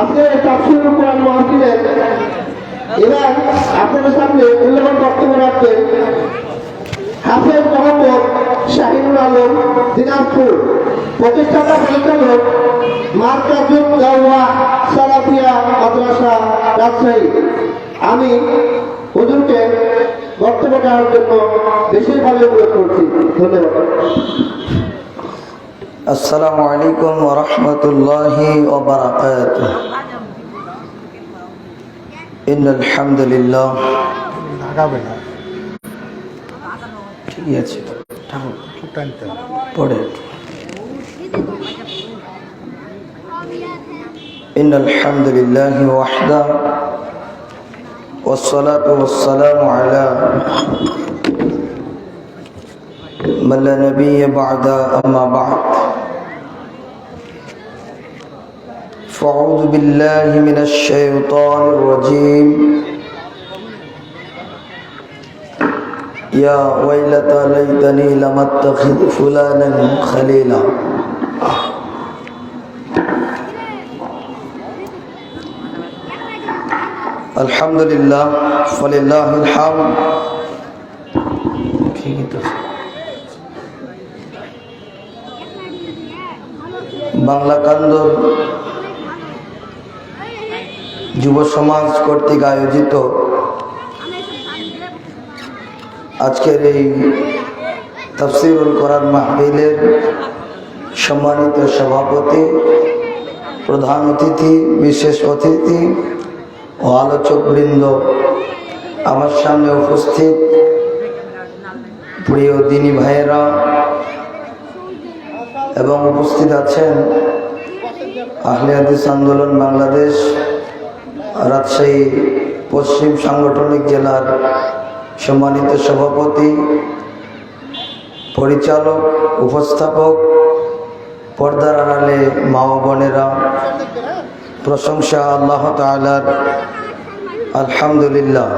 আজকে তাফসির কোরআন মাহফিলের এবার আপনাদের সামনে মূল্যবান বক্তব্য রাখবেন হাফেজ মোহাম্মদ শাহিনুল আলম দিনাজপুর প্রতিষ্ঠাতা পরিচালক মার্কাজুল দাওয়া সালাফিয়া মাদ্রাসা রাজশাহী। আমি হুজুরকে বক্তব্য দেওয়ার জন্য বিশেষভাবে অনুরোধ করছি। ধন্যবাদ। السلام عليكم ورحمة الله وبركاته إن الحمد لله ঠিক আছে পড়ে إن الحمد لله وحده والصلاة والسلام على من لا نبي بعد أما بعد. فأعوذ بالله من الشيطان الرجيم. يا ويلتى ليتني لم أتخذ فلانا خليلا. الحمد لله فلله الحمد. বাংলা কান্দর যুব সমাজ কর্তৃক আয়োজিত। আজকের এই তফসিরুল করার মাহফিলের সম্মানিত সভাপতি, প্রধান অতিথি, বিশেষ অতিথি ও আলোচক বৃন্দ আমার সামনে উপস্থিত প্রিয় দিনী ভাইয়েরা এবং উপস্থিত আছেন আহলে হাদিস আন্দোলন বাংলাদেশ, রাজশাহী পশ্চিম সাংগঠনিক জেলার সম্মানিত সভাপতি, পরিচালক, উপস্থাপক, পর্দার আড়ালে মা বোনেরা, প্রশংসা আল্লাহ তালার আলহামদুলিল্লাহ।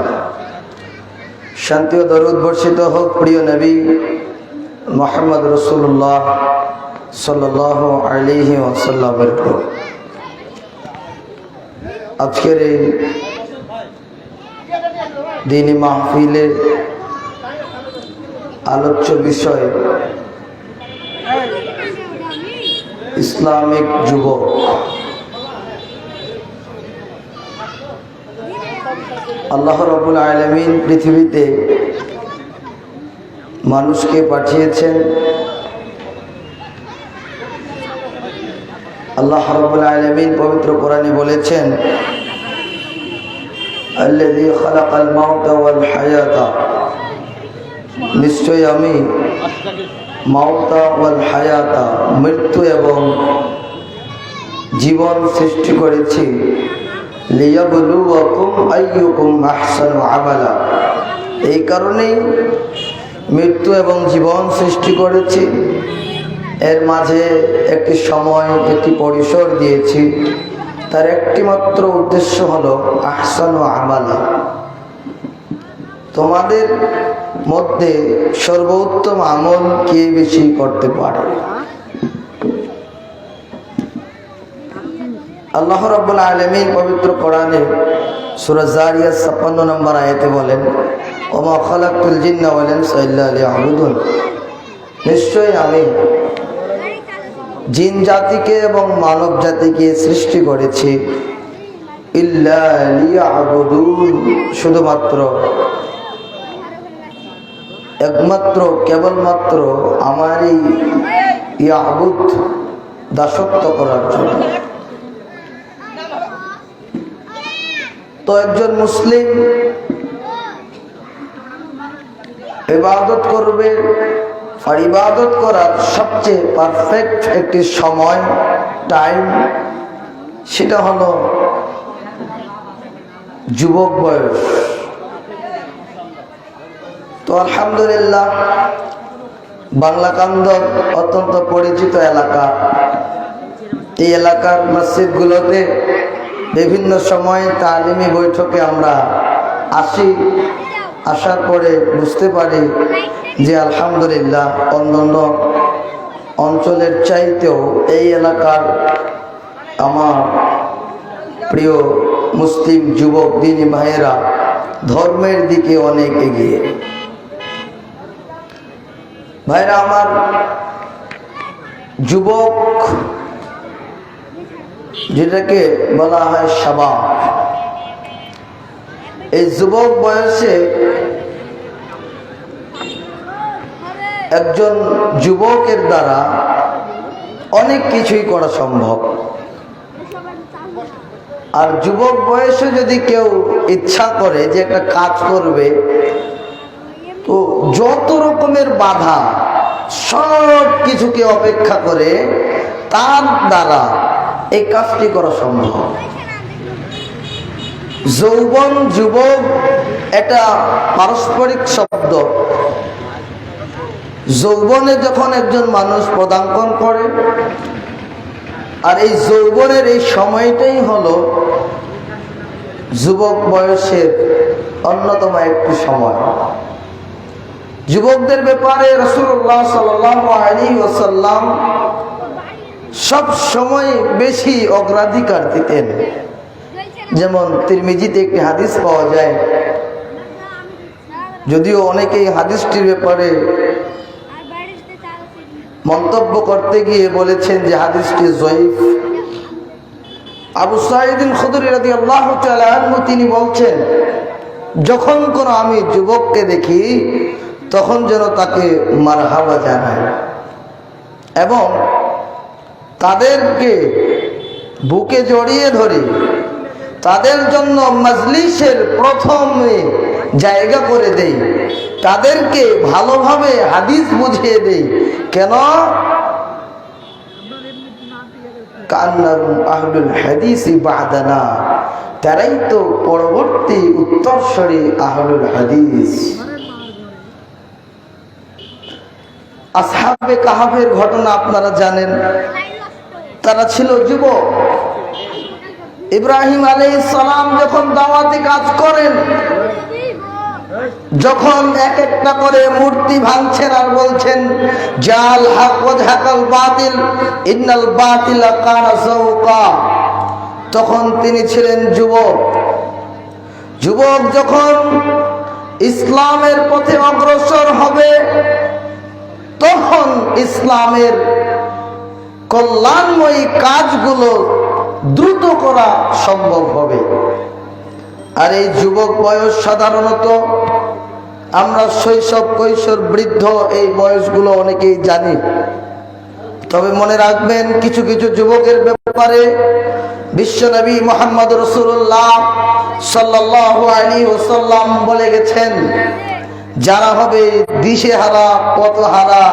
শান্তি ও দরুদ বর্ষিত হোক প্রিয় নবী মোহাম্মদ রসুল্লাহ সাল্লাহ আলিহি ওসাল্লামের উপর আজকের এই দিনী মাহফিলে আলোচ্য বিষয় ইসলামিক যুবক। আল্লাহ রবুল আলমিন পৃথিবীতে মানুষকে পাঠিয়েছেন আল্লাহ রাব্বুল আলামিন পবিত্র কোরআনে বলেছেন, আল্লাযী খালাকাল মাউতা ওয়াল হায়াতা। নিশ্চয় আমি মাউতা ওয়াল হায়াতা, মৃত্যু এবং জীবন সৃষ্টি করেছি। লিয়াবলুয়াকুম আইয়ুকুম আহসানু আমালা। এই কারণেই মৃত্যু এবং জীবন সৃষ্টি করেছি। এর মাঝে একটি সময়, একটি পরিসর দিয়েছি। তার একটি মাত্র উদ্দেশ্য হলো আহসান ও আমালা। তোমাদের মধ্যে সর্বোত্তম আমল কে বেশি করতে পারে? আল্লাহ রব্বুল আলমী পবিত্র কোরআনে সুরাজারিয়া ছাপ্পান্ন নম্বর আয়তে বলেন, ওমা খালাকুল জিন্না বলেন সাল্লাহ আলী আহমুদুল নিশ্চয়ই আমি জিন জাতিকে এবং মানব জাতিকে সৃষ্টি করেছি। শুধুমাত্র একমাত্র, কেবলমাত্র আমারই ইয়াবুদ দাসত্ব করার জন্য। তো একজন মুসলিম ইবাদত করবে আর ইবাদত করার সবচেয়ে পারফেক্ট একটি সময় টাইম সেটা হলো যুবক বয়স। তো আলহামদুলিল্লাহ বাংলা কান্দ অত্যন্ত পরিচিত এলাকা। এই এলাকার মসজিদগুলোতে বিভিন্ন সময়ে তালিমি বৈঠকে আমরা আসি। আসার পরে বুঝতে পারি যে আলহামদুলিল্লাহ অন্যান্য অঞ্চলের চাইতেও এই এলাকার আমার প্রিয় মুসলিম যুবক, দিনী ভাইয়েরা ধর্মের দিকে অনেক এগিয়ে। ভাইরা, আমার যুবক যেটাকে বলা হয় সাবাব, এই যুবক বয়সে একজন যুবকের দ্বারা অনেক কিছুই করা সম্ভব। আর যুবক বয়সে যদি কেউ ইচ্ছা করে যে একটা কাজ করবে, তো যত রকমের বাধা, সব কিছুকে অপেক্ষা করে তার দ্বারা এই কাজটি করা সম্ভব। যৌবন, যুবক, এটা পারস্পরিক শব্দ। যৌবনে যখন একজন মানুষ পদাঙ্কন করে, আর এই যৌবনের এই সময়টাই হলো যুবক বয়সের অন্যতম একটি সময়। যুবকদের ব্যাপারে রসুল্লাহ সাল্লি ওসাল্লাম সব সময় বেশি অগ্রাধিকার দিতেন। যেমন তিরমিজিতে একটি হাদিস পাওয়া যায়, যদিও অনেকেই হাদিসটির ব্যাপারে মন্তব্য করতে গিয়ে বলেছেন যে হাদিসটি জয়ীফ। আবু সাইদিন খুদুর আল্লাহ তিনি বলছেন, যখন কোনো আমি যুবককে দেখি, তখন যেন তাকে মারহাবা জানায় এবং তাদেরকে বুকে জড়িয়ে ধরি তাদের জন্য মজলিসের প্রথমে জায়গা করে দেই তাদেরকে ভালোভাবে হাদিস বুঝিয়ে দেই। কেন? আহলুল হাদিসি বাদানা। তারাই তো পরবর্তী উত্তরস্বরী আহলুল হাদিস। আসহাবে কাহাবের ঘটনা আপনারা জানেন। তারা ছিল যুবক। ইব্রাহিম আলাই সালাম যখন দাওয়াতি কাজ করেন যখন এক একটা করে মূর্তি ভাঙছেন আর বলছেন, জাল হাক হাকাল বাতিল, ইন্নাল বাতিল তখন তিনি ছিলেন যুবক। যুবক যখন ইসলামের পথে অগ্রসর হবে, তখন ইসলামের কল্যাণময়ী কাজগুলো দ্রুত করা সম্ভব হবে। আর এই যুবক বয়স সাধারণত আমরা শৈশব কৈশোর বৃদ্ধ এই বয়সগুলো অনেকেই জানি। তবে মনে রাখবেন কিছু কিছু যুবকের ব্যাপারে বিশ্বনবী মোহাম্মদ রসুল্লাহ সাল্লাহ আলী ওসাল্লাম বলে গেছেন, যারা হবে দিশেহারা, পথহারা,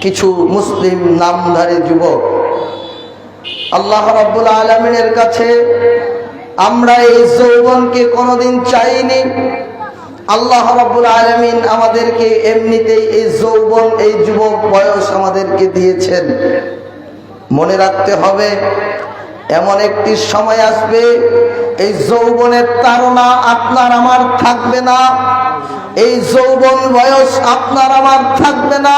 কিছু মুসলিম নামধারী যুবক। আল্লাহ রাব্বুল আলমিনের কাছে আমরা এই যৌবনকে কোনোদিন চাইনি। আল্লাহ রাব্বুল আলমিন আমাদেরকে এমনিতেই এই যৌবন, এই যুবক বয়স আমাদেরকে দিয়েছেন। মনে রাখতে হবে, এমন একটি সময় আসবে, এই যৌবনের তারা আপনার আমার থাকবে না। এই যৌবন বয়স আপনার আমার থাকবে না।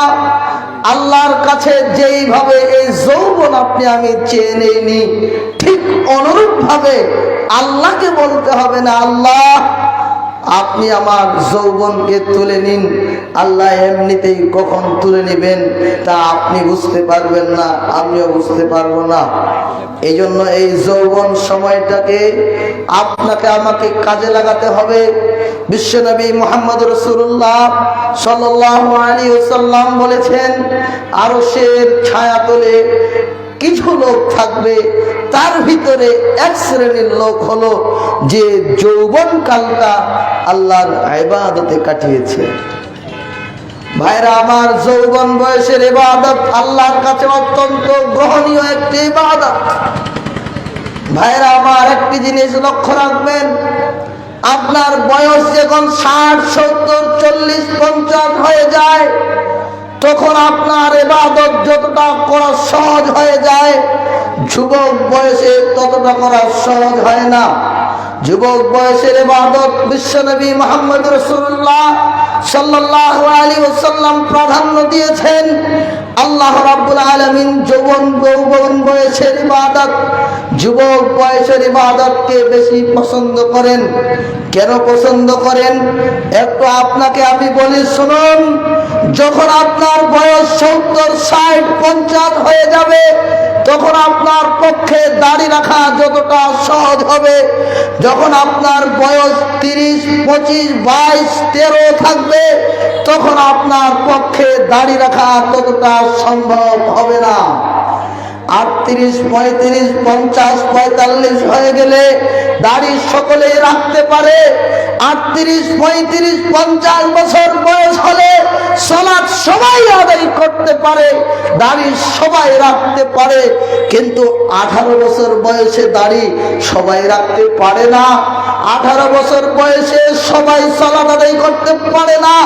আল্লাহর কাছে যেইভাবে এই যৌবন আপনি আমি চেয়ে নেইনি ঠিক অনুরূপ ভাবে আল্লাহকে বলতে হবে না, আল্লাহ আপনি আমার যৌবনকে তুলে নিন। আল্লাহ এমনিতেই কখন তুলে নেবেন তা আপনি বুঝতে পারবেন না, আমিও বুঝতে পারব না। এই জন্য এই যৌবন সময়টাকে আপনাকে আমাকে কাজে লাগাতে হবে। বিশ্বনবী মোহাম্মদ রসুল্লাহ সাল্লাহ আলী ওসাল্লাম বলেছেন আরও সে ছায়া তোলে কিছু লোক থাকবে, তার ভিতরে এক শ্রেণির লোক হলো যে যৌবন কালটা আল্লাহর আইবাদতে কাটিয়েছে। ভাইরা, আমার যৌবন বয়সের এবাদত আল্লাহর কাছে অত্যন্ত গ্রহণীয় একটি ইবাদত। ভাইরা, আমার একটি জিনিস লক্ষ্য রাখবেন, আপনার বয়স যখন ষাট, সত্তর, চল্লিশ, পঞ্চাশ হয়ে যায় তখন আপনার এবাদত যতটা করা সহজ হয়ে যায়, যুবক বয়সে ততটা করা সহজ হয় না। যুবক বয়সের ইবাদত বিশ্বনবী মোহাম্মদ রসুল্লাহ সাল্লাহ আলী ওসাল্লাম প্রাধান্য দিয়েছেন। আল্লাহ রাব্বুল আলমিন যৌবন যৌবন বয়সের ইবাদত, যুবক বয়সের ইবাদতকে বেশি পছন্দ করেন। কেন পছন্দ করেন? একটু আপনাকে আমি বলি, শুনুন, যখন আপনার বয়স সত্তর, ষাট, পঞ্চাশ হয়ে যাবে তখন আপনার পক্ষে দাড়ি রাখা যতটা সহজ হবে, যখন আপনার বয়স তিরিশ, পঁচিশ, বাইশ, তেরো থাকবে, তখন আপনার পক্ষে দাড়ি রাখা ততটা সম্ভব হবে না। আটত্রিশ, পঁয়ত্রিশ, পঞ্চাশ, পঁয়তাল্লিশ হয়ে গেলে দাড়ি সকলেই রাখতে পারে। আটত্রিশ, পঁয়ত্রিশ, পঞ্চাশ বছর বয়স হলে সলাৎ সবাই আদায় করতে পারে, দাড়ি সবাই রাখতে পারে। কিন্তু আঠারো বছর বয়সে দাড়ি সবাই রাখতে পারে না। আঠারো বছর বয়সে সবাই সলাৎ আদায় করতে পারে না।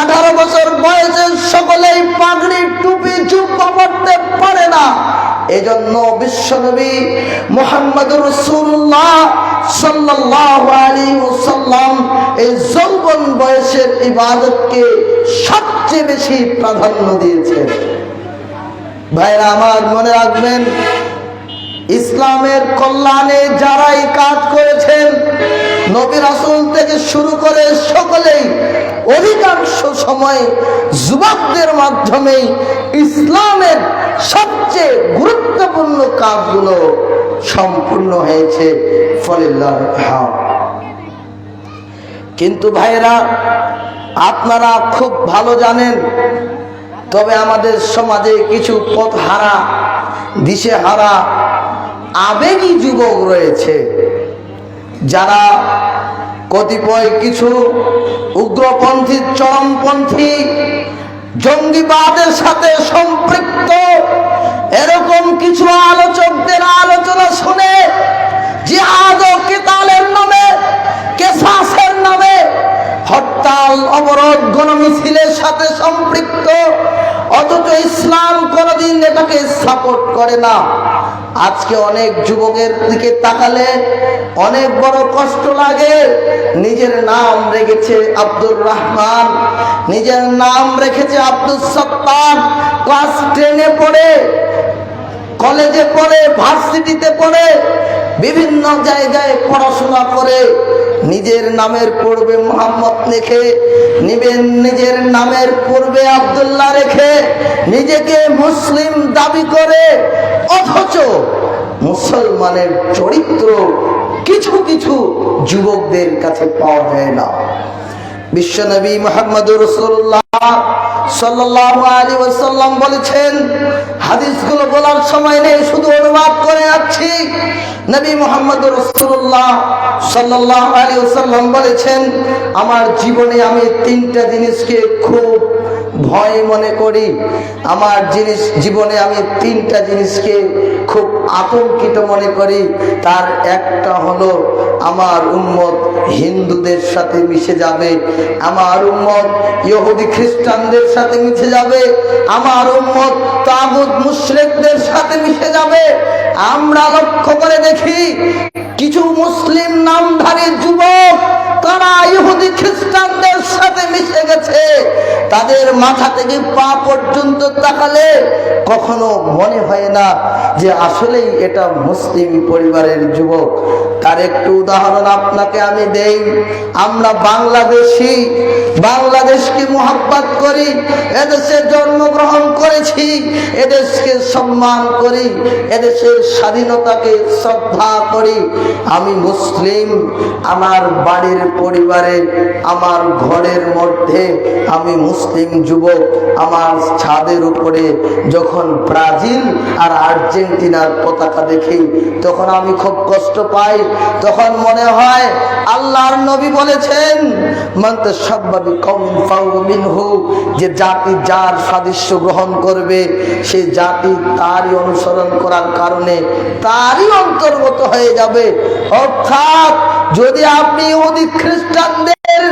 আঠারো বছর বয়সে সকলেই পাগড়ি, টুপি চুপা পড়তে পারে না। এজন্য বিশ্বনবী মোহাম্মদ রসুল্লাহ আলাইহি ওয়াসাল্লাম এই যৌবন বয়সের ইবাদতকে সবচেয়ে বেশি প্রাধান্য দিয়েছেন। ভাইরা আমার মনে রাখবেন, ইসলামের কল্যাণে যারাই কাজ করেছেন, নবী রাসূল থেকে শুরু করে সকলেই অধিকাংশ সময় যুবকদের মাধ্যমেই ইসলামের সবচেয়ে গুরুত্বপূর্ণ কাজগুলো সম্পূর্ণ হয়েছে ফলিল্লাহ কিন্তু ভাইরা আপনারা খুব ভালো জানেন, তবে আমাদের সমাজে কিছু পথ হারা দিশে হারা আবেগী যুবক রয়েছে, যারা কতিপয় কিছু উগ্রপন্থী, চরমপন্থী, জঙ্গিবাদের সাথে সম্পৃক্ত, এরকম কিছু আলোচকদের আলোচনা শুনে জিহাদ ও কেতালের নামে, কেসাসের নামে হরতাল, অবরোধ, গণমিছিলের সাথে সম্পৃক্ত, অথচ ইসলাম কোনোদিন এটাকে সাপোর্ট করে না। আজকে অনেক যুবকের দিকে তাকালে অনেক বড় কষ্ট লাগে। নিজের নাম রেখেছে আব্দুর রহমান, নিজের নাম রেখেছে আব্দুল সত্তার। ক্লাস টেনে পড়ে, কলেজে পড়ে, ভার্সিটিতে পড়ে, বিভিন্ন জায়গায় পড়াশোনা করে নিজের নামের পূর্বে মোহাম্মদ রেখে, নিবেন নিজের নামের পূর্বে আবদুল্লাহ রেখে, নিজেকে মুসলিম দাবি করে, অথচ মুসলমানের চরিত্র কিছু কিছু যুবকদের কাছে পাওয়া যায় না। বিশ্বনবী মোহাম্মদ রসুল্লাহ সাল্লাল্লাহু আলাইহি ওয়াসাল্লাম বলেছেন, হাদিসগুলো বলার সময় নেই, শুধু অনুবাদ করে যাচ্ছি। নবী মোহাম্মদ রসুল্লাহ সাল্লাহ আলী ওসাল্লাম বলেছেন, আমার জীবনে আমি তিনটা জিনিসকে খুব ভয় মনে করি। আমার জিনিস জীবনে আমি তিনটা জিনিসকে খুব আতঙ্কিত মনে করি। তার একটা হলো, আমার উম্মত হিন্দুদের সাথে মিশে যাবে। আমার উম্মত ইহুদি খ্রিস্টানদের সাথে মিশে যাবে। আমার উম্মত তাগুদ মুশরিকদের সাথে মিশে যাবে। আমরা লক্ষ্য করে দেখি, কিছু মুসলিম নামধারী যুবক তারা ইহুদি খ্রিস্টানদের সাথে মিশে গেছে। তাদের মাথা থেকে পা পর্যন্ত তাকালে কখনো মনে হয় না যে আসলেই এটা মুসলিম পরিবারের যুবক। তার একটু উদাহরণ আপনাকে আমি দেই। আমরা বাংলাদেশি, বাংলাদেশকে মোহাব্বত করি, এদেশে জন্মগ্রহণ করেছি, এদেশকে সম্মান করি, এদেশের স্বাধীনতাকে শ্রদ্ধা করি। আমি মুসলিম, আমার বাড়ির পরিবারে, আমার ঘরের মধ্যে আমি মুসলিম যুবক, আমার ছাদের উপরে যখন ব্রাজিল আর আর্জেন্টিনার পতাকা দেখি, তখন আমি খুব কষ্ট পাই। তখন মনে হয়, আল্লাহর নবী বলেছেন যে জাতি যার সাদৃশ্য গ্রহণ করবে, সে জাতি তারই অনুসরণ করার কারণে তারই অন্তর্গত হয়ে যাবে। অর্থাৎ, যদি আপনি ইহুদি খ্রিস্টানদের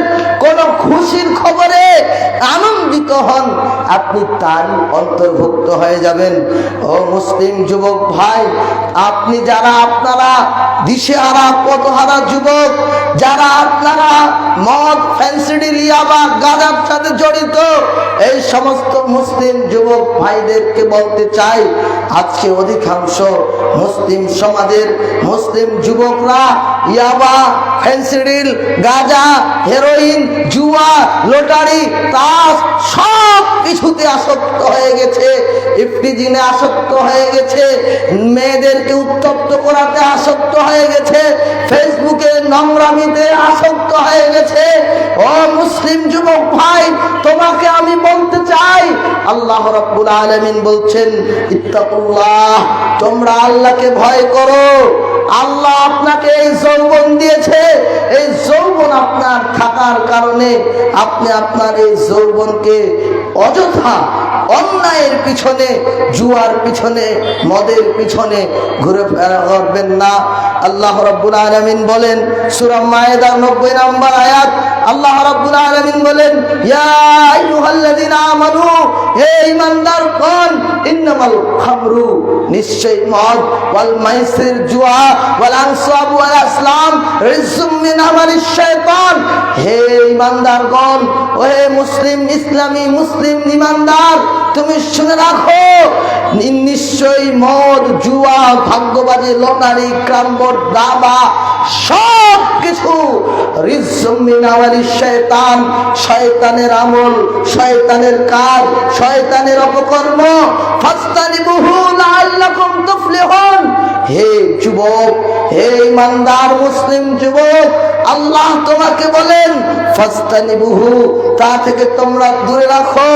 কোন খুশির খবরে আনন্দিত হন, আপনি তারই অন্তর্ভুক্ত হয়ে যাবেন। ও মুসলিম যুবক ভাই, আপনি যারা আপনারা দিশেহারা পথহারা যুবক, যারা আপনারা মদ ফ্যান্সিডি লিয়াবা গাঁজার সাথে জড়িত, এই সমস্ত মুসলিম যুবক ভাইদেরকে বলতে চাই আজকে অধিকাংশ মুসলিম সমাজের মুসলিম যুবকরা ইয়াবা, ফেন্সিডিল, গাঁজা, হেরোইন, জুয়া, লটারি, তাস সব কিছুতে আসক্ত হয়ে গেছে। ইফটিজিনে আসক্ত হয়ে গেছে। মেয়েদেরকে উত্তপ্ত করাতে আসক্ত হয়ে গেছে। ফেসবুকে নোংরামিতে আসক্ত হয়ে গেছে। ও মুসলিম যুবক ভাই, তোমাকে আমি বলতে চাই, আল্লাহ রাব্বুল আলামিন বলছেন তোমরা আল্লাহকে ভয় করো। আল্লাহ আপনাকে এই যৌবন দিয়েছে। এই যৌবন আপনার থাকার কারণে আপনি আপনার এই যৌবনকে অযথা অন্যায়ের পিছনে, জুয়ার পিছনে, মদের পিছনে ঘুরে ফেরা করবেন না। আল্লাহ রব্বুল আলমিন বলেন সুরাম মায়েদার নব্বই নম্বর আয়াত, আল্লাহ রব্বুল আলমিন বলেন, ইয়া আমানু, হে ইমানদার কন ইন্নামাল খামরু নিশ্চয় মদ, ওয়াল মাইসির জুয়া, ওয়াল আনসাব, ওয়াল আসলাম, রিজুম মিন আমালিশ শয়তান হে ইমানদারগণ ও হে মুসলিম, ইসলামী মুসলিম ঈমানদার তুমি শুনে রাখো নিশ্চয়ই মদ, জুয়া, ভাগ্যবাজি, লটারি ক্রাম্বর দাবা সব কিছু শয়তান, শয়তানের আমল, শয়তানের কাজ, শয়তানের অপকর্ম। হে যুবক, হে ইমানদার মুসলিম যুবক, আল্লাহ তোমাকে বলেন ফাস্তানি বহু, তা থেকে তোমরা দূরে রাখো,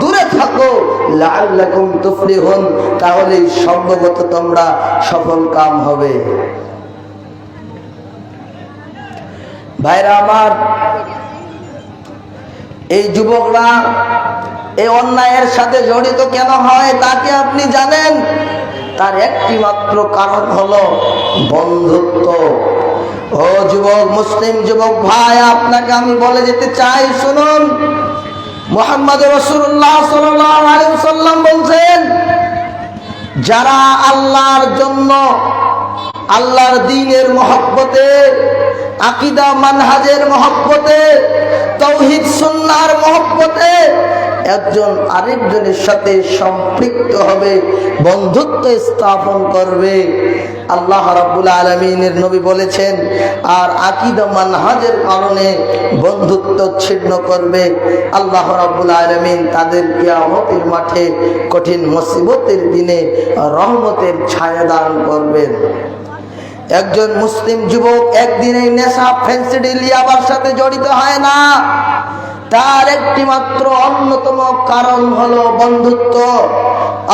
দূরে থাকো। লাআল্লাকুম তুফলিহুন, তাহলে সম্ভবত তোমরা সফল কাম হবে। ভাইরা আমার, এই যুবকরা এই অন্যায়ের সাথে জড়িত কেন হয় তাকে আপনি জানেন? তার একটি মাত্র কারণ হলো বন্ধুত্ব। ও যুবক, মুসলিম যুবক ভাই, আপনাকে আমি বলে যেতে চাই, শুনুন। মোহাম্মদ রসুল্লাহ সাল্লাম বলছেন, যারা আল্লাহর জন্য, আল্লাহর দিনের মহব্বতে আকিদা মানহাজের মহব্বতে তৌহিদ সুন্নার মহব্বতে একজন আরেকজনের সাথে সম্পৃক্ত হবে, বন্ধুত্ব স্থাপন করবে। আল্লাহ রাব্বুল আলমিনের নবী বলেছেন, আর আকিদা মানহাজের কারণে বন্ধুত্ব ছিন্ন করবে। আল্লাহ রাব্বুল আলমিন তাদের কিয়ামতের মাঠে কঠিন মুসিবতের দিনে রহমতের ছায়া দান করবেন। একজন মুসলিম যুবক একদিনে নেশা ফেন্সিডিল ইয়াবার সাথে জড়িত হয় না। তার একটি মাত্র অন্যতম কারণ হলো বন্ধুত্ব।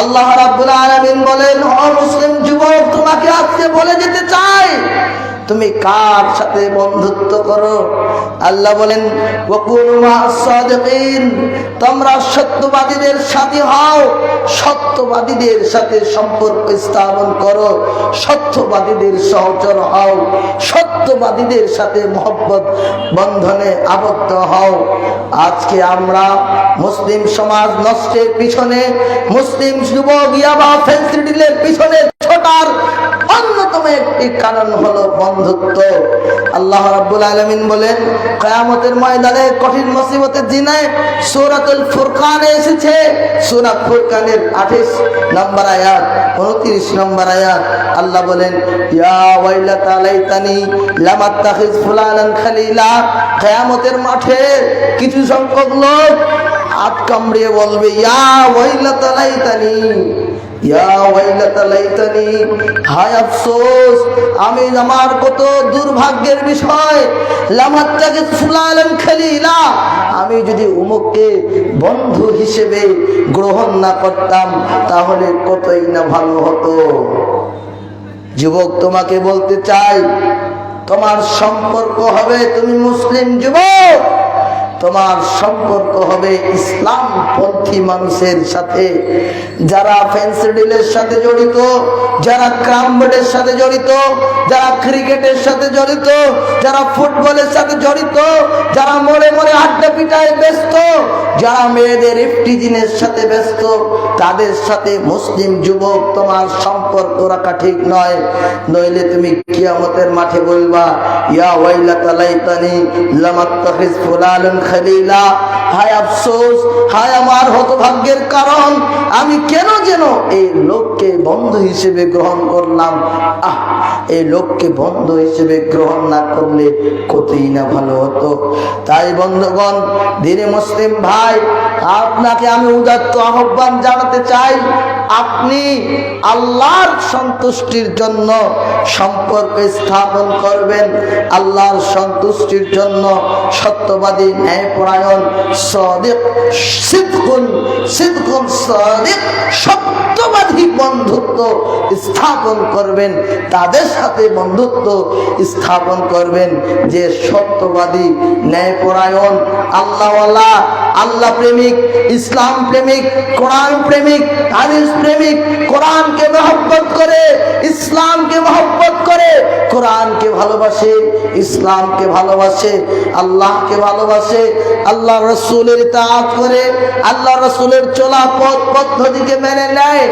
আল্লাহ রাব্বুল আলামিন বলেন অ মুসলিম যুবক, তোমাকে আজকে বলে যেতে চাই তুমি কার সাথে বন্ধুত্ব করো? আল্লাহ বলেন তোমরা সত্যবাদীদের সাথে হও, সত্যবাদীদের সাথে সম্পর্ক স্থাপন করো, সত্যবাদীদের সহচর হও, সত্যবাদীদের সাথে মহব্বত বন্ধনে আবদ্ধ হও। আজকে আমরা মুসলিম সমাজ নষ্টের পিছনে, মুসলিম যুবক, ইয়াবা ফেন্সিডিলের পিছনে ছোটার অন্যতম একটি কারণ হলো বন্ধুত্ব। আল্লাহ রাব্বুল আলামিন বলেন, কিয়ামতের ময়দানে কঠিন মুসিবতের দিনে সূরাতুল ফুরকানে এসেছে। সূরা ফুরকানের 28 নম্বর আয়াত 29 নম্বর আয়াত, আল্লাহ বলেন, ইয়া কিয়ামতের মাঠে কিছু সংখ্যক লোক হাত কামড়িয়ে বলবে, ইয়া ওয়াইলাতা লাইতানি। আমি আমার কত দুর্ভাগ্যের বিষয় লামাত্তাকে ফুলালেন খালিলা, আমি যদি উমুককে বন্ধু হিসেবে গ্রহণ না করতাম, তাহলে কতই না ভালো হতো। যুবক, তোমাকে বলতে চাই, তোমার সম্পর্ক হবে তুমি মুসলিম যুবক। তোমার সম্পর্ক হবে ইসলাম পন্থী মানুষের সাথে। যারা ফেন্সিডিলের সাথে জড়িত, যারা ক্রামবোর্ডের সাথে জড়িত, যারা ক্রিকেটের সাথে জড়িত, যারা ফুটবলের সাথে জড়িত, যারা মোড়ে মোড়ে আড্ডা পিটায় ব্যস্ত যারা মেয়েদের ইফটিজিনের সাথে ব্যস্ত, তাদের সাথে মুসলিম যুবক তোমার সম্পর্ক রাখা ঠিক নয়। নইলে তুমি কিয়ামতের মাঠে বলবা, ইয়া ওয়াইলাকা লাইতানি লামাত্তাখিজ ফুলালান খলিলা। হায় আফসোস, হায় আমার হতভাগ্যের কারণ, আমি কেন যেন এই লোককে বন্ধু হিসেবে গ্রহণ করলাম? আহ, এই লোককে বন্ধু হিসেবে গ্রহণ না করলে কতই না ভালো হতো। তাই বন্ধুগণ, দিনে মুসলিম ভাই আপনাকে আমি উদাত্ত আহ্বান জানাতে চাই, আপনি আল্লাহর সন্তুষ্টির জন্য সম্পর্ক স্থাপন করবেন। আল্লাহর সন্তুষ্টির জন্য সত্যবাদী, ন্যায়পরায়ণ, সদিক সিদ্ধুন সিদ্ধুন সদিক, সত্যবাদী বন্ধুত্ব স্থাপন করবেন। তাদের সাথে বন্ধুত্ব স্থাপন করবেন যে সত্যবাদী, ন্যায়পরায়ণ, আল্লাহওয়ালা, আল্লাহ প্রেমিক, ইসলাম প্রেমিক, কোরআন প্রেমিক, হাদিস প্রেমিক, কোরআনকে মহব্বত করে, ইসলামকে মহব্বত করে, কোরআনকে ভালোবাসে, ইসলামকে ভালোবাসে, আল্লাহকে ভালোবাসে, আল্লাহ রসুলের তাঁত করে, আল্লাহ রসুলের চলা পথ পদ্ধতিকে মেনে নেয়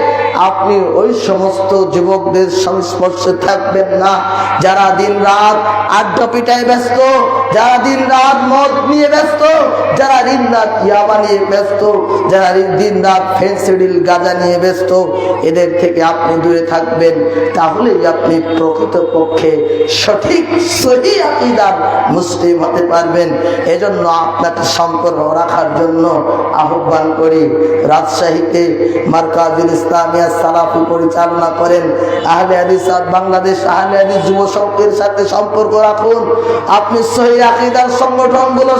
আপনি ওই সমস্ত যুবকদের সংস্পর্শে থাকবেন না। যারা দিন রাত আড্ডা পিটায় ব্যস্ত, যারা দিন রাত মদ নিয়ে ব্যস্ত, যারা দিন রাত ইয়াবা নিয়ে ব্যস্ত, যারা দিন রাত ফেন্সিডিল গাঁজা নিয়ে ব্যস্ত, এদের থেকে আপনি দূরে থাকবেন। তাহলেই আপনি প্রকৃতপক্ষে সঠিক, সহি আকিদার মুসলিম হতে পারবেন। এজন্য আপনাকে সম্পর্ক রাখার জন্য আহ্বান করি। রাজশাহীতে মার্কাজুল সালাফি পরিচালনা করেন। আহলে বাংলাদেশ, আহলে সাথে সম্পর্ক রাখুন। আপনি সহি আকিদার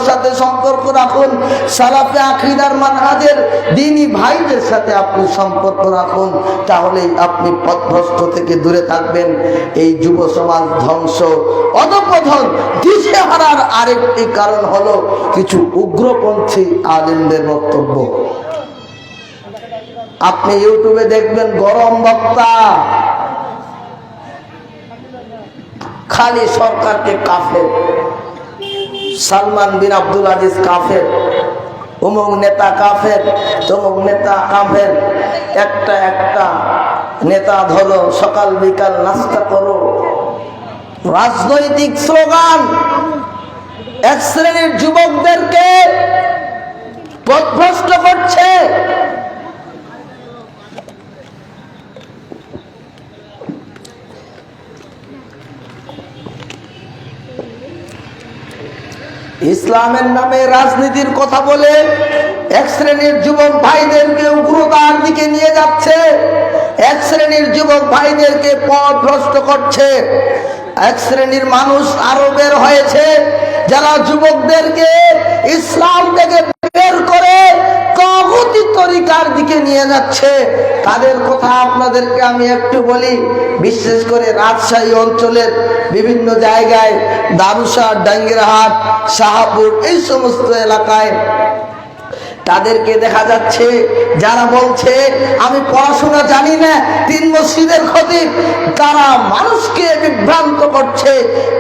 সাথে সম্পর্ক রাখুন। সালাফে আকিদার মানহাজের দিনী ভাইদের সাথে আপনি সম্পর্ক রাখুন। তাহলেই আপনি পথভ্রষ্ট থেকে দূরে থাকবেন। এই যুব সমাজ ধ্বংস। অধপথন দিশে হারার আরেকটি কারণ হলো কিছু উগ্রপন্থী আলিমদের বক্তব্য। আপনি ইউটিউবে দেখবেন গরম বক্তা। খালি সরকারকে কাফের। সালমান বিন আব্দুল আজিজ কাফের। অমুক নেতা কাফের, তমুক নেতা কাফের। একটা একটা নেতা ধরো, সকাল বিকাল নাস্তা করো। রাজনৈতিক স্লোগান। এক শ্রেণির যুবকদেরকে পথভ্রষ্ট করছে। ইসলামের নামে রাজনীতির কথা বলে এক শ্রেণির যুবক ভাইদেরকে উগ্রতার দিকে নিয়ে যাচ্ছে, এক শ্রেণির যুবক ভাইদেরকে পথ ভ্রষ্ট করছে, এক শ্রেণির মানুষ আরও বের হয়েছে, যারা যুবকদেরকে ইসলাম থেকে তরিকার দিকে নিয়ে যাচ্ছে। তাদের কথা আপনাদেরকে আমি একটু বলি। বিশেষ করে রাজশাহী অঞ্চলের বিভিন্ন জায়গায় দারুসা, ডাঙ্গিরহাট, শাহাপুর এই সমস্ত এলাকায় তাদেরকে দেখা যাচ্ছে, যারা বলছে, আমি পড়াশোনা জানি না, তিন মসজিদের খতিব। তারা মানুষকে বিভ্রান্ত করছে।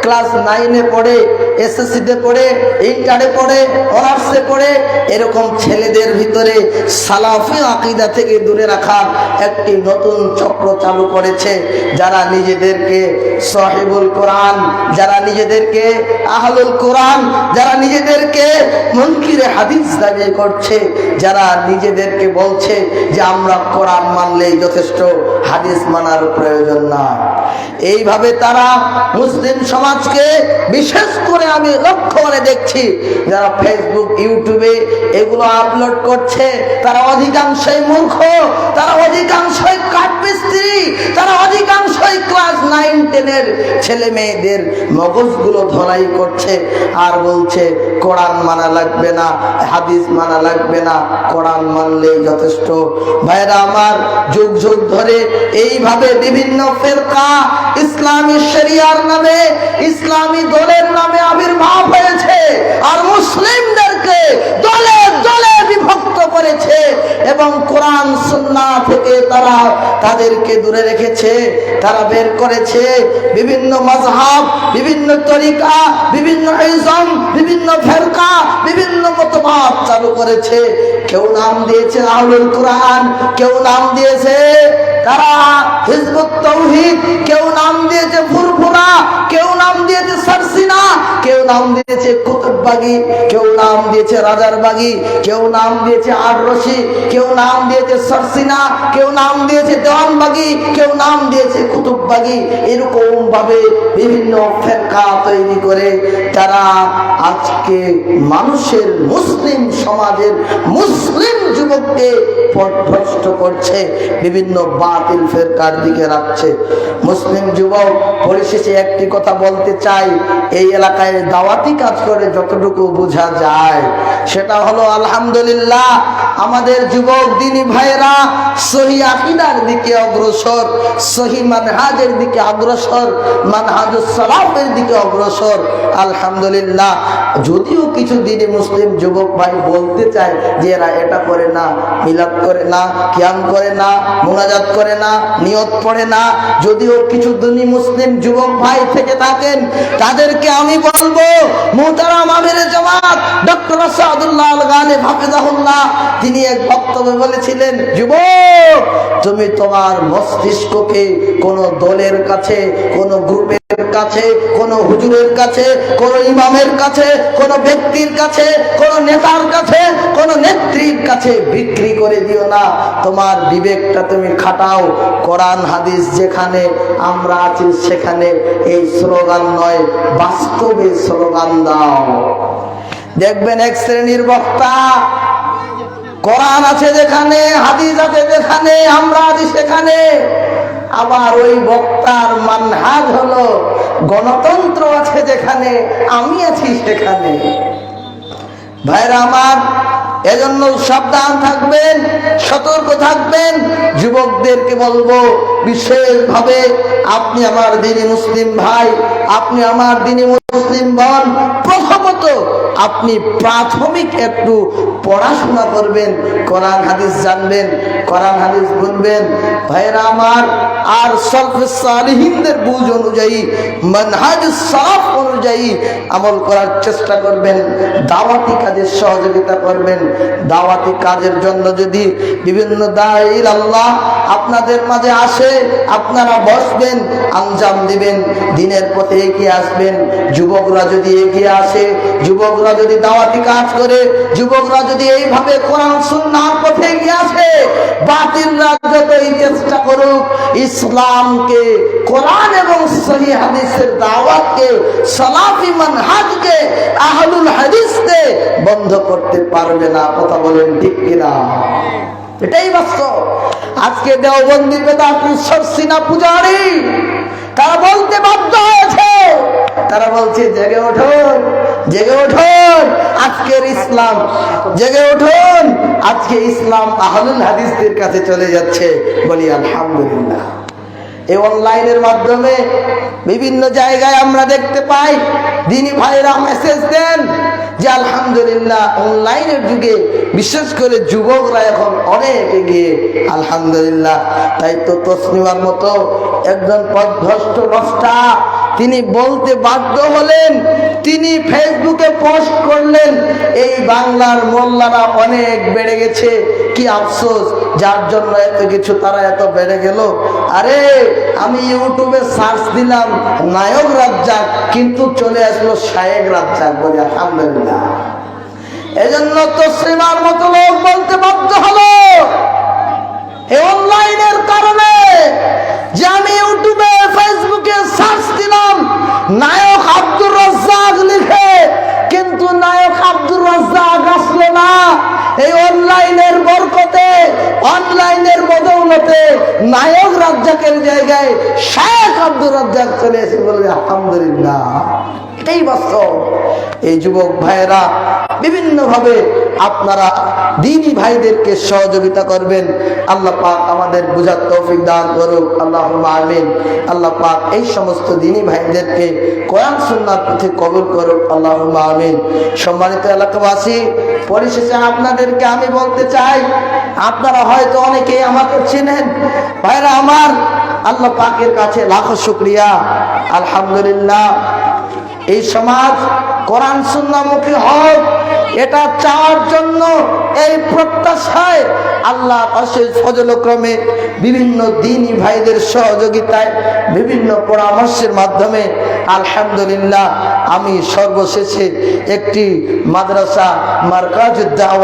ক্লাস নাইনে পড়ে এসএসসিতে পড়ে, ইন্টারে পড়ে, অনার্সে পড়ে, এরকম ছেলেদের ভিতরে সালাফি আকিদা থেকে দূরে রাখার একটি নতুন চক্র চালু করেছে, যারা নিজেদেরকে সাহেবুল কোরআন, যারা নিজেদেরকে আহলুল কোরআন, যারা নিজেদেরকে মনকিরে হাদিস দাবি করছে। যারা নিজেদেরকে বলছে যে আমরা কোরআন মানলেই যথেষ্ট হাদিস মানার প্রয়োজন না। এইভাবে তারা মুসলিম সমাজকে বিশেষ করে আমি লক্ষ্য করে দেখছি, যারা ফেসবুক ইউটিউবে এগুলো আপলোড করছে, তারা অধিকাংশই মূর্খ, তারা অধিকাংশই কাঠমিস্ত্রি, তারা অধিকাংশই ক্লাস নাইন টেনের ছেলে মেয়েদের মগজগুলো ধরাই করছে আর বলছে, কোরআন মানা লাগবে না, হাদিস মানা লাগবে না, কোরআন মানলেই যথেষ্ট। ভাইরা আমার যুগ যুগ ধরে এইভাবে বিভিন্ন ফেরকা ইসলামী শরিয়ার নামে ইসলামী দলের নামে আবির্ভাব হয়েছে এবং কোরআন, সুন্না থেকে তারা তাদেরকে দূরে রেখেছে, তারা বের করেছে। বিভিন্ন মজহাব বিভিন্ন তরিকা, বিভিন্ন ইজম, বিভিন্ন ফেরকা, বিভিন্ন মতবাদ চালু করেছে। কেউ নাম দিয়েছে আহলুল কোরআন, কেউ নাম দিয়েছে তারা হিজবুত তৌহিদ, কেউ নাম দিয়েছে ফুরফুরা, কেউ নাম দিয়েছে সারসিনা, কেউ নাম দিয়েছে কুতুববাগি, কেউ নাম দিয়েছে রাজারবাগি, কেউ নাম দিয়েছে আররশি, কেউ নাম দিয়েছে সারসিনা, কেউ নাম দিয়েছে দেওয়ানবাগি, কেউ নাম দিয়েছে কুতুববাগি। এরকম ভাবে বিভিন্ন ফেরকা তৈরি করে তারা আজকে মানুষের মুসলিম সমাজের মুসলিম যুবককে পথভ্রষ্ট করছে, বিভিন্ন বাতিল ফেরকার দিকে রাখছে। মুসলিম যুবক পরিশেষে একটি কথা বলতে চাই, এই এলাকায় দাওয়াতি কাজ করে যতটুকু বোঝা যায়, সেটা হলো আলহামদুলিল্লাহ, আমাদের যুবক দিনী ভাইয়েরা, সহি আকিদার দিকে অগ্রসর, সহি মানহাজের দিকে অগ্রসর, মানহাজুস সালাফের দিকে অগ্রসর। আলহামদুলিল্লাহ, যদিও কিছু দিনী মুসলিম যুবক ভাই বলতে চায় যে এরা এটা করে না, মিলাদ করে না, কিয়াম করে না, মোনাজাত করে না, নিয়ত পড়ে না, যদিও কিছু দিনী মুসলিম যুবক ভাই থেকে থাকেন, তাদেরকে আমি বলব, মোহতারাম আমির জামাত, ডক্টর সাদুল্লাহ আল গানে হাফিজাহুল্লাহ, তিনি এক বক্তব্যে বলেছিলেন, যুবক, তুমি তোমার মস্তিষ্ককে কোন দলের কাছে, কোন গ্রুপের কাছে হুজুরের কাছে ইমামের কাছে ব্যক্তির কাছে নেতার কাছে নেত্রীর কাছে বিক্রি করে দিও না। তোমার বিবেকটা তুমি খাটাও। কোরআন হাদিস যেখানে আমরা আছি, সেখানে এই স্লোগান নয়, বাস্তবে স্লোগান দাও। দেখবেন এক শ্রেণির বক্তা কোরআন আছে যেখানে, হাদিস আছে যেখানে আমরা আছি সেখানে। আবার ওই বক্তার মানহাজ হলো, গণতন্ত্র আছে যেখানে, আমি আছি সেখানে। ভাইরা আমার, এজন্য সাবধান থাকবেন, সতর্ক থাকবেন। যুবকদেরকে বলব, বিশেষভাবে, আপনি আমার দিনী মুসলিম ভাই, আপনি আমার দিনী মুসলিম বোন প্রথমত আপনি প্রাথমিক একটু পড়াশোনা করবেন, কোরআন হাদিস জানবেন, কোরআন হাদিস ভাইরা আমার, আর বুঝ অনুযায়ী মানহাজ সাফ অনুযায়ী আমল করার চেষ্টা করবেন, দাওয়াতি কাজের সহযোগিতা করবেন। দাওয়াতি কাজের জন্য যদি বিভিন্ন দায়ীর আল্লাহ আপনাদের মাঝে আসে, আপনারা বসবেন, আঞ্জাম দিবেন, দিনের পথে এগিয়ে আসবেন যুবকরা যদি এগিয়ে আসে, যুবকরা যদি দাওয়াতি কাজ করে, যুবকরা যদি এইভাবে কোরআন সুন্নাহর পথে এগিয়ে আসে বাতিলরা যতই চেষ্টা করুক। ইসলামকে কোরআন এবং সহি হাদিসের দাওয়াতকে, সালাফি মানহাজকে, আহলুল হাদিসকে বন্ধ করতে পারবে না। কথা বলেন ঠিক কিনা? এটাই বাস্তব। আজকে দেওবন্দি বেদাতি সরসিনা পূজারি তারা বলতে বাধ্য হয়েছে। তারা বলছে, জেগে ওঠুন জেগে উঠুন, আজকের ইসলাম, জেগে উঠুন, আজকে ইসলাম আহলুল হাদিসদের কাছে চলে যাচ্ছে। বলি, আলহামদুলিল্লাহ। এই অনলাইনের মাধ্যমে বিভিন্ন জায়গায় আমরা দেখতে পাই, দিনী ভাইরা মেসেজ দেন যে আলহামদুলিল্লাহ অনলাইনের যুগে, বিশেষ করে যুবকরা এখন অনেক এগিয়ে, আলহামদুলিল্লাহ। তাই তো তসলিমার মতো একজন পথভ্রষ্ট নষ্টা তিনি বলতে বাধ্য হলেন, তিনি ফেসবুকে পোস্ট করলেন, এই বাংলার মোল্লারা অনেক বেড়ে গেছে। কি আফসোস, যার জন্য এত কিছু, তারা এত বেড়ে গেল। আরে, আমি ইউটিউবে সার্চ দিলাম, নায়ক রাজ্জাক, কিন্তু চলে আসলো শায়েক রাজ্জাক বলে, আলহামদুলিল্লাহ। এজন্য তো শ্রীমার মতো লোক বলতে বাধ্য হলো। অনলাইনের কারণে যে আমি ইউটিউবে, ফেসবুকে সার্চ দিলাম, নায়ক আব্দুর রাজ্জাক লিখে, কিন্তু নায়ক আব্দুর রাজ্জাক আসলো না। এই অনলাইনের বরকতে, অনলাইনের বদৌলতে নায়ক রাজ্জাকের জায়গায় শেখ আব্দুর রাজ্জাক চলে এসে বলবে আলহামদুলিল্লাহ। এটাই বাস্তব এই যুবক ভাইয়েরা বিভিন্ন ভাবে আপনারা দিনী ভাইদেরকে সহযোগিতা করবেন। আল্লাহ পাক আমাদের বুঝার তৌফিক দান করুক। আল্লাহ আমিন। আল্লাহ পাক এই সমস্ত দিনী ভাইদেরকে কোরআন সুন্নার পথে কবুল করুক। আল্লাহ আমিন। সম্মানিত এলাকাবাসী, পরিশেষে আপনাদেরকে আমি বলতে চাই, আপনারা হয়তো অনেকেই আমাকে চেনেন। ভাইরা আমার, আল্লাহ পাকের কাছে লাখো শুক্রিয়া। আলহামদুলিল্লাহ। এই সমাজ কোরআন সুন্নামুখী হক, এটা চাওয়ার জন্য এই প্রত্যাশায় আল্লাহ অশেষ ফজলক্রমে বিভিন্ন দিনী ভাইদের সহযোগিতায় বিভিন্ন পরামর্শের মাধ্যমে আলহামদুলিল্লাহ আমি সর্বশেষে একটি মাদ্রাসা মার্কাজ দাওয়া